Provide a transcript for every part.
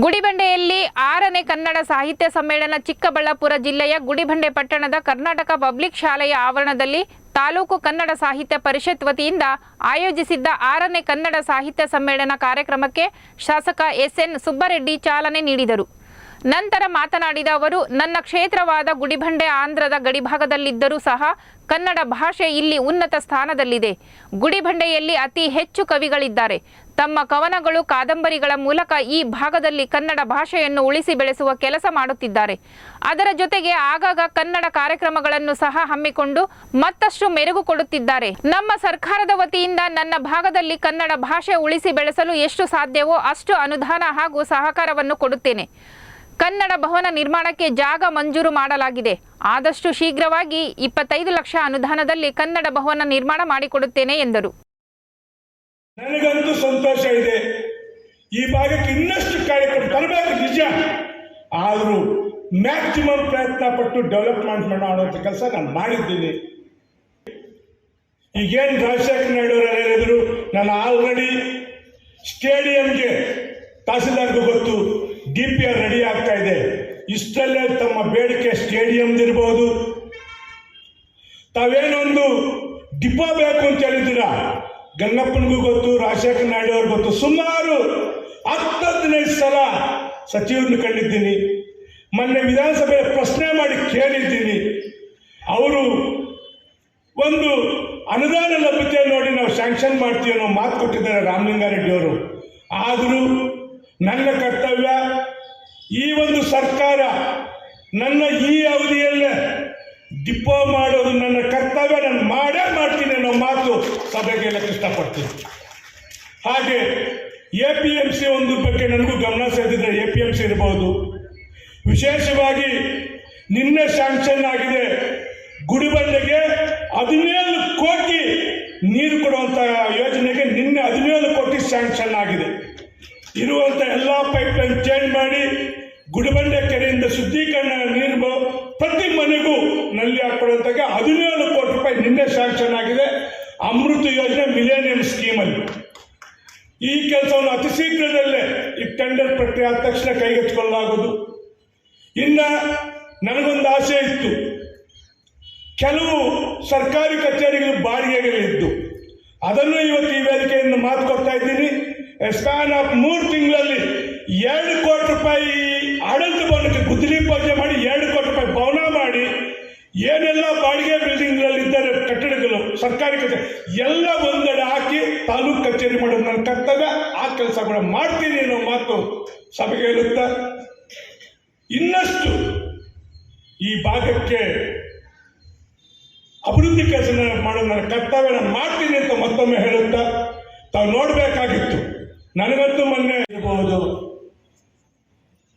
ಗುಡಿಬಂಡೆಯಲ್ಲಿ ಆರನೇ ಕನ್ನಡ ಸಾಹಿತ್ಯ ಸಮ್ಮೇಳನ ಚಿಕ್ಕಬಳ್ಳಾಪುರ ಜಿಲ್ಲೆಯ ಗುಡಿಬಂಡೆ ಪಟ್ಟಣದ ಕರ್ನಾಟಕ ಪಬ್ಲಿಕ್ ಶಾಲೆಯ ಆವರಣದಲ್ಲಿ ತಾಲೂಕು ಕನ್ನಡ ಸಾಹಿತ್ಯ ಪರಿಷತ್ ವತಿಯಿಂದ ಆಯೋಜಿಸಿದ್ದ ಆರನೇ ಕನ್ನಡ ಸಾಹಿತ್ಯ ಸಮ್ಮೇಳನ ಕಾರ್ಯಕ್ರಮಕ್ಕೆ ಶಾಸಕ ಎಸ್ಎನ್ ಸುಬ್ಬರೆಡ್ಡಿ ಚಾಲನೆ ನೀಡಿದರು. ನಂತರ ಮಾತನಾಡಿದ ಅವರು, ನನ್ನ ಕ್ಷೇತ್ರವಾದ ಗುಡಿಬಂಡೆ ಆಂಧ್ರದ ಗಡಿಭಾಗದಲ್ಲಿದ್ದರೂ ಸಹ ಕನ್ನಡ ಭಾಷೆ ಇಲ್ಲಿ ಉನ್ನತ ಸ್ಥಾನದಲ್ಲಿದೆ. ಗುಡಿಬಂಡೆಯಲ್ಲಿ ಅತಿ ಹೆಚ್ಚು ಕವಿಗಳಿದ್ದಾರೆ. ತಮ್ಮ ಕವನಗಳು ಕಾದಂಬರಿಗಳ ಮೂಲಕ ಈ ಭಾಗದಲ್ಲಿ ಕನ್ನಡ ಭಾಷೆಯನ್ನು ಉಳಿಸಿ ಬೆಳೆಸುವ ಕೆಲಸ ಮಾಡುತ್ತಿದ್ದಾರೆ. ಅದರ ಜೊತೆಗೆ ಆಗಾಗ ಕನ್ನಡ ಕಾರ್ಯಕ್ರಮಗಳನ್ನು ಸಹ ಹಮ್ಮಿಕೊಂಡು ಮತ್ತಷ್ಟು ಮೆರುಗು ಕೊಡುತ್ತಿದ್ದಾರೆ. ನಮ್ಮ ಸರ್ಕಾರದ ವತಿಯಿಂದ ನನ್ನ ಭಾಗದಲ್ಲಿ ಕನ್ನಡ ಭಾಷೆ ಉಳಿಸಿ ಬೆಳೆಸಲು ಎಷ್ಟು ಸಾಧ್ಯವೋ ಅಷ್ಟು ಅನುದಾನ ಹಾಗೂ ಸಹಕಾರವನ್ನು ಕೊಡುತ್ತೇನೆ. ಕನ್ನಡ ಭವನ ನಿರ್ಮಾಣಕ್ಕೆ ಜಾಗ ಮಂಜೂರು ಮಾಡಲಾಗಿದೆ. ಆದಷ್ಟು ಶೀಘ್ರವಾಗಿ ಇಪ್ಪತ್ತೈದು ಲಕ್ಷ ಅನುದಾನದಲ್ಲಿ ಕನ್ನಡ ಭವನ ನಿರ್ಮಾಣ ಮಾಡಿಕೊಡುತ್ತೇನೆ ಎಂದರು. ನನಗಂತೂ ಸಂತೋಷ ಇದೆ. ಈ ಭಾಗಕ್ಕೆ ಇನ್ನಷ್ಟು ಕಾರ್ಯಕ್ರಮ ತರಬೇಕು ನಿಜ. ಆದರೂ ಮ್ಯಾಕ್ಸಿಮಮ್ ಪ್ರಯತ್ನ ಪಟ್ಟು ಡೆವಲಪ್ಮೆಂಟ್ ಮಾಡುವಂಥ ಕೆಲಸ ನಾನು ಮಾಡಿದ್ದೀನಿ. ಈಗೇನು ರಾಜಶೇಖರ್ ನಾಯ್ಡು ಹೇಳಿದ್ರು, ನಾನು ಆಲ್ರೆಡಿ ಸ್ಟೇಡಿಯಂಗೆ ತಹಸೀಲ್ದಾರ್ಗೂ ಗೊತ್ತು ಡಿ ಪಿ ಆರ್ ರೆಡಿ ಆಗ್ತಾ ಇದೆ. ಇಷ್ಟಲ್ಲೇ ತಮ್ಮ ಬೇಡಿಕೆ ಸ್ಟೇಡಿಯಂದಿರ್ಬೋದು ತಾವೇನೊಂದು ಡಿಪೋ ಬೇಕು ಗಂಗಪ್ಪನಿಗೂ ಗೊತ್ತು, ರಾಜಶೇಖರ ನಾಯ್ಡು ಅವ್ರಿಗೆ ಗೊತ್ತು. ಸುಮಾರು ಹತ್ತು ಹದಿನೈದು ಸಲ ಸಚಿವರನ್ನು ಕಂಡಿದ್ದೀನಿ. ಮೊನ್ನೆ ವಿಧಾನಸಭೆ ಪ್ರಶ್ನೆ ಮಾಡಿ ಕೇಳಿದ್ದೀನಿ. ಅವರು ಒಂದು ಅನುದಾನ ಲಭ್ಯತೆ ನೋಡಿ ನಾವು ಸ್ಯಾಂಕ್ಷನ್ ಮಾಡ್ತೀವಿ ಅನ್ನೋ ಮಾತು ಕೊಟ್ಟಿದ್ದಾರೆ ರಾಮಲಿಂಗಾರೆಡ್ಡಿ ಅವರು. ಆದರೂ ನನ್ನ ಕರ್ತವ್ಯ ಈ ಒಂದು ಸರ್ಕಾರ ನನ್ನ ಈ ಅವಧಿಯಲ್ಲೇ ಡಿಪೋ ಮಾಡೋದು ನನ್ನ ಕರ್ತವ್ಯ, ನಾನು ಮಾಡೇ ಮಾಡ್ತೀನಿ ಅನ್ನೋ ಮಾತು ಸಭೆಗೆ ಇಷ್ಟಪಡ್ತೀನಿ. ಹಾಗೆ ಎ ಪಿ ಎಂ ಸಿ ಒಂದು ಬಗ್ಗೆ ನನಗೂ ಗಮನ ಸೇರಿದ್ರೆ ಎ ಪಿ ಎಂ ಸಿ ಇರಬಹುದು ವಿಶೇಷವಾಗಿ ನಿನ್ನೆ ಸ್ಯಾಂಕ್ಷನ್ ಆಗಿದೆ. ಗುಡಿಬಂಡೆಗೆ ಹದಿನೇಳು ಕೋಟಿ ನೀರು ಕೊಡುವಂಥ ಯೋಜನೆಗೆ ನಿನ್ನೆ ಹದಿನೇಳು ಕೋಟಿ ಸ್ಯಾಂಕ್ಷನ್ ಆಗಿದೆ. ಇರುವಂಥ ಎಲ್ಲ ಪೈಪ್ ಲೈನ್ ಚೇಂಜ್ ಮಾಡಿ ಗುಡಿಬಂಡೆ ನಿನ್ನೆ ಸ್ಯಾಂಕ್ಷನ್ ಆಗಿದೆ. ಅಮೃತ ಯೋಜನೆ ಮಿಲೇನಿಯಂ ಸ್ಕೀಮಲ್ಲಿ ಈ ಕೆಲಸವನ್ನು ಅತಿ ಶೀಘ್ರದಲ್ಲೇ ಈ ಟೆಂಡರ್ ಪ್ರಕ್ರಿಯೆ ಆದ ತಕ್ಷಣ ಕೈಗೆತ್ತಿಕೊಳ್ಳಲಾಗುವುದು. ಇನ್ನ ನನಗೊಂದು ಆಸೆ ಇತ್ತು. ಕೆಲವು ಸರ್ಕಾರಿ ಕಚೇರಿಗಳು ಬಾಡಿಗೆಗಳಿದ್ದು. ಅದನ್ನು ಇವತ್ತು ಈ ವೇದಿಕೆಯಿಂದ ಮಾತು ಕೊಡ್ತಾ ಇದ್ದೀನಿ. ಸ್ಪ್ಯಾನ್ ಆಫ್ ಮೂರು ತಿಂಗಳಲ್ಲಿ ಎರಡು ಕೋಟಿ ರೂಪಾಯಿ ಆಡಳಿತ ಭವನಕ್ಕೆ ಗುದ್ದಲಿ ಪೂಜೆ ಮಾಡಿ ಎರಡು ಕೋಟಿ ರೂಪಾಯಿ ಭವನ ಮಾಡಿ ಏನೆಲ್ಲ ಸರ್ಕಾರಿ ಕಚೇರಿ ಎಲ್ಲ ಒಂದೆಡೆ ಹಾಕಿ ತಾಲೂಕು ಕಚೇರಿ ಮಾಡೋದು ನನ್ನ ಕರ್ತವ್ಯ. ಆ ಕೆಲಸ ಕೂಡ ಮಾಡ್ತೀನಿ ಅನ್ನೋ ಮಾತು ಸಭೆಗೆ ಹೇಳುತ್ತಾ, ಇನ್ನಷ್ಟು ಈ ಭಾಗಕ್ಕೆ ಅಭಿವೃದ್ಧಿ ಕೆಲಸ ಮಾಡೋದು ನನ್ನ ಕರ್ತವ್ಯ, ನಾನು ಮಾಡ್ತೀನಿ ಅಂತ ಮತ್ತೊಮ್ಮೆ ಹೇಳುತ್ತಾ, ತಾವು ನೋಡಬೇಕಾಗಿತ್ತು. ನನಗಂತೂ ಮೊನ್ನೆ ಇರಬಹುದು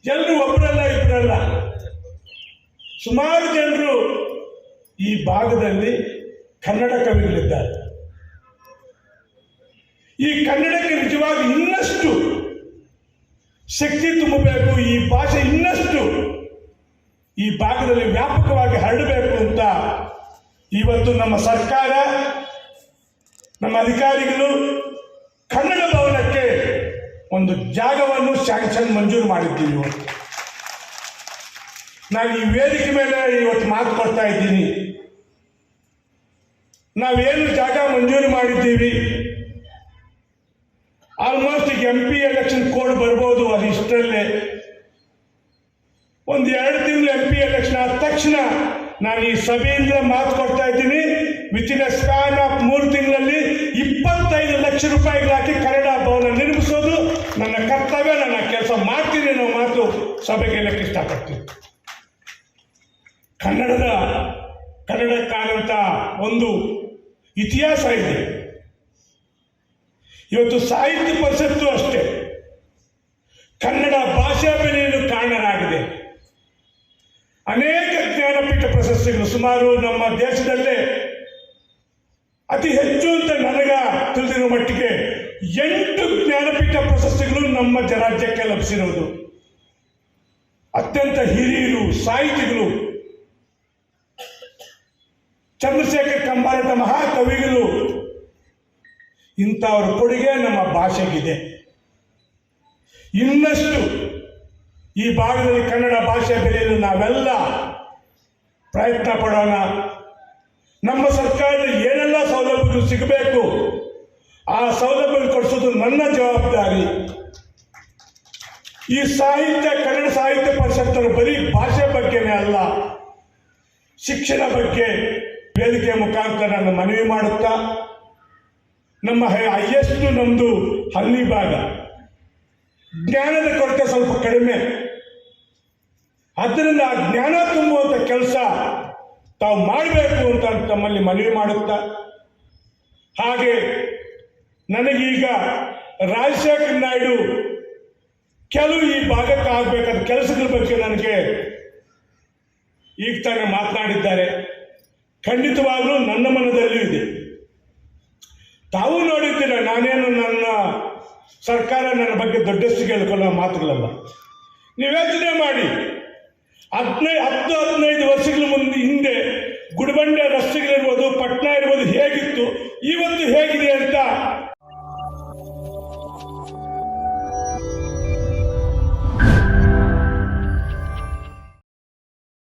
ಎಲ್ಲರೂ ಒಬ್ಬರಲ್ಲ ಇಬ್ಬರಲ್ಲ ಸುಮಾರು ಜನರು ಈ ಭಾಗದಲ್ಲಿ ಕನ್ನಡ ಕವಿಗಳಿದ್ದಾರೆ. ಈ ಕನ್ನಡಕ್ಕೆ ನಿಜವಾಗಿ ಇನ್ನಷ್ಟು ಶಕ್ತಿ ತುಂಬಬೇಕು, ಈ ಭಾಷೆ ಇನ್ನಷ್ಟು ಈ ಭಾಗದಲ್ಲಿ ವ್ಯಾಪಕವಾಗಿ ಹರಡಬೇಕು ಅಂತ ಇವತ್ತು ನಮ್ಮ ಸರ್ಕಾರ, ನಮ್ಮ ಅಧಿಕಾರಿಗಳು ಕನ್ನಡ ಭವನಕ್ಕೆ ಒಂದು ಜಾಗವನ್ನು ಶಾಂಕ್ಷನ್ ಮಂಜೂರು ಮಾಡಿದ್ದೀವಿ ನಾನು ಈ ವೇದಿಕೆ ಮೇಲೆ ಇವತ್ತು ಮಾತು ಕೊಡ್ತಾ ಇದ್ದೀನಿ. ನಾವೇನು ಜಾಗ ಮಂಜೂರು ಮಾಡಿದ್ದೀವಿ? ಆಲ್ಮೋಸ್ಟ್ ಈಗ ಎಂ ಪಿ ಎಲೆಕ್ಷನ್ ಕೋಡ್ ಬರ್ಬೋದು, ಅದು ಇಷ್ಟರಲ್ಲೇ. ಒಂದು ಎರಡು ತಿಂಗಳು ಎಂ ಪಿ ಎಲೆಕ್ಷನ್ ಆದ ತಕ್ಷಣ ನಾನು ಈ ಸಭೆಯಿಂದ ಮಾತು ಕೊಡ್ತಾ ಇದ್ದೀನಿ. Within a span of ಮೂರು ತಿಂಗಳಲ್ಲಿ ಇಪ್ಪತ್ತೈದು ಲಕ್ಷ ರೂಪಾಯಿಗಳಾಕಿ ಕನ್ನಡ ಭವನ ನಿರ್ಮಿಸೋದು ನನ್ನ ಕರ್ತವ್ಯ ನನ್ನ ಕೆಲಸ ಮಾಡ್ತೀನಿ ಅನ್ನೋ ಮಾತು ಸಭೆಗೆ ಹೇಳಕ್ಕೆ ಇಷ್ಟಪಡ್ತೀನಿ. ಕನ್ನಡದ ಕನ್ನಡಕ್ಕಾದಂಥ ಒಂದು ಇತಿಹಾಸ ಇದೆ. ಇವತ್ತು ಸಾಹಿತ್ಯ ಪರಿಷತ್ತು ಅಷ್ಟೇ. ಕನ್ನಡ ಭಾಷಾ ಬೆಲೆಯನ್ನು ಕಾರಣರಾಗಿದೆ. ಅನೇಕ ಜ್ಞಾನಪೀಠ ಪ್ರಶಸ್ತಿಗಳು ಸುಮಾರು ನಮ್ಮ ದೇಶದಲ್ಲೇ ಅತಿ ಹೆಚ್ಚು ಅಂತ ನನಗ ತಿಳಿದಿರುವ ಮಟ್ಟಿಗೆ ಎಂಟು ಜ್ಞಾನಪೀಠ ಪ್ರಶಸ್ತಿಗಳು ನಮ್ಮ ರಾಜ್ಯಕ್ಕೆ ಲಭಿಸಿರುವುದು. ಅತ್ಯಂತ ಹಿರಿಯರು, ಸಾಹಿತಿಗಳು ಚಂದ್ರಶೇಖರ್ ಕಂಬಾರಟ ಮಹಾಕವಿಗಳು ಇಂಥವ್ರ ಕೊಡುಗೆ ನಮ್ಮ ಭಾಷೆಗಿದೆ. ಇನ್ನಷ್ಟು ಈ ಭಾಗದಲ್ಲಿ ಕನ್ನಡ ಭಾಷೆ ಬೆಳೆಯಲು ನಾವೆಲ್ಲ ಪ್ರಯತ್ನ ಪಡೋಣ. ನಮ್ಮ ಸರ್ಕಾರದ ಏನೆಲ್ಲ ಸೌಲಭ್ಯಗಳು ಸಿಗಬೇಕು, ಆ ಸೌಲಭ್ಯಗಳು ಕೊಡಿಸೋದು ನನ್ನ ಜವಾಬ್ದಾರಿ. ಈ ಸಾಹಿತ್ಯ, ಕನ್ನಡ ಸಾಹಿತ್ಯ ಪರಿಷತ್ತರು ಬರೀ ಭಾಷೆ ಬಗ್ಗೆನೇ ಅಲ್ಲ, ಶಿಕ್ಷಣ ಬಗ್ಗೆ ವೇದಿಕೆ ಮುಖಾಂತರ ನಾನು ಮನವಿ ಮಾಡುತ್ತಾ, ನಮ್ಮ ಹೈಯೆಸ್ಟ್ ನಮ್ಮದು ಹಳ್ಳಿ ಭಾಗ. ಜ್ಞಾನದ ಕೊರತೆ ಸ್ವಲ್ಪ ಕಡಿಮೆ. ಅದರಿಂದ ಆ ಜ್ಞಾನ ತುಂಬುವಂಥ ಕೆಲಸ ತಾವು ಮಾಡಬೇಕು ಅಂತ ತಮ್ಮಲ್ಲಿ ಮನವಿ ಮಾಡುತ್ತಾ, ಹಾಗೆ ನನಗೀಗ ರಾಜಶೇಖರ್ ನಾಯ್ಡು ಕೆಲವು ಈ ಭಾಗಕ್ಕೆ ಆಗಬೇಕಾದ ಕೆಲಸಗಳ ಬಗ್ಗೆ ನನಗೆ ಈಗ ತಾನೇ ಮಾತನಾಡಿದ್ದಾರೆ. ಖಂಡಿತವಾಗಲೂ ನನ್ನ ಮನದಲ್ಲೂ ಇದೆ. ತಾವು ನೋಡಿದ್ದೀರ ನಾನೇನು ನನ್ನ ಸರ್ಕಾರ ನನ್ನ ಬಗ್ಗೆ ದೊಡ್ಡಷ್ಟು ಕೇಳ್ಕೊಳ್ಳೋ ಮಾತುಗಳಲ್ಲ. ನೀವು ಯೋಚನೆ ಮಾಡಿ. ಹದಿನೈದು ಹತ್ತು ಹದಿನೈದು ವರ್ಷಗಳ ಮುಂದೆ ಹಿಂದೆ ಗುಡಬಂಡೆ ರಸ್ತೆಗಳಿರ್ಬೋದು, ಪಟ್ಟಣ